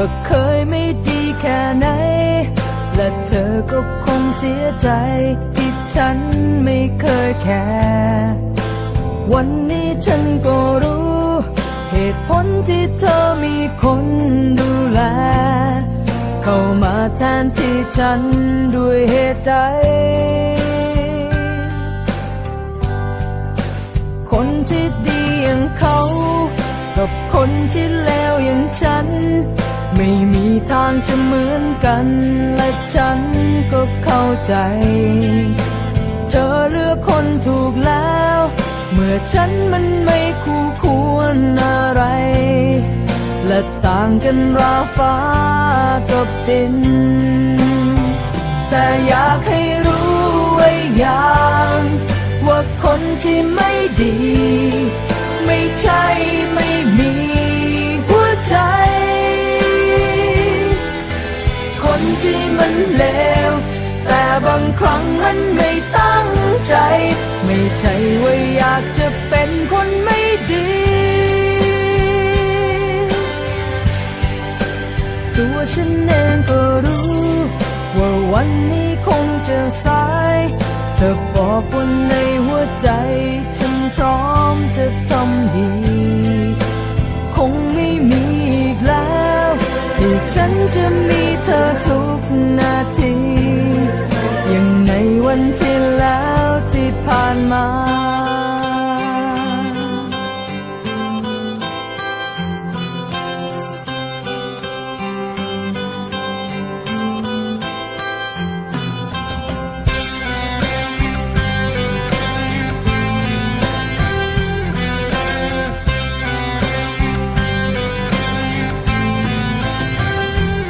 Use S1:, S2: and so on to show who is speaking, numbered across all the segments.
S1: ว่าเคยไม่ดีแค่ไหน และเธอก็คงเสียใจที่ฉันไม่เคยแคร์วันนี้ฉันก็รู้ เหตุผลที่เธอมีคนดูแล เข้ามาแทนที่ฉันด้วยเหตุใดคนที่ดีอย่างเขา กับคนที่เลวอย่างฉัน ไม่มีทางจะเหมือนกัน และฉันก็เข้าใจ เธอเลือกคนถูกแล้ว เมื่อฉันมันไม่คู่ควรอะไร และต่างกันราฟ้ากับดิน แต่อยากให้รู้ไว้อย่าง ว่าคนที่ไม่ดี ไม่ใช่ บางครั้งมันไม่ตั้งใจ ไม่ใช่ว่าอยากจะเป็นคนไม่ดี ตัวฉันเองก็รู้ ว่าวันนี้คงจะสาย เธอบอกว่าในหัวใจ ฉันพร้อมจะทำดี คงไม่มีอีกแล้ว ที่ฉันจะมีเธอทุกนาที วันที่แล้วที่ผ่านมา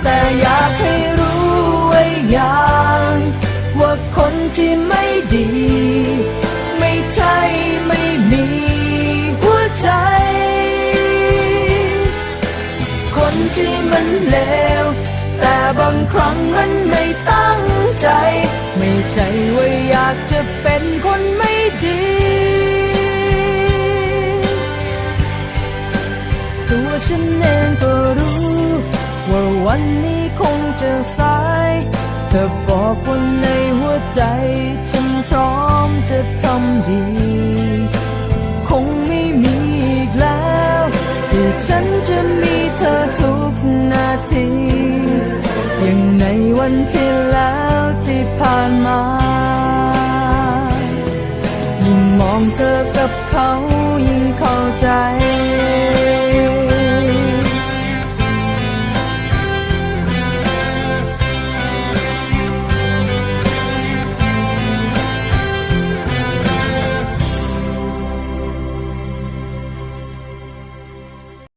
S1: แต่ย ที่ไม่ดี ไม่ใช่ไม่มีหัวใจ คนที่มันเลว แต่บางครั้งมันไม่ตั้งใจ ไม่ใช่ว่าอยากจะเป็นคนไม่ดีตัวฉันเองก็รู้ ว่าวันนี้คงจะสาย เธอบอกว่าใน ใจฉันพร้อมจะทำดี คงไม่มีอีกแล้วที่ฉันจะมีเธอทุกนาที อย่างในวันที่แล้วที่ผ่านมา ยิ่งมองเธอกับเขายิ่งเข้าใจ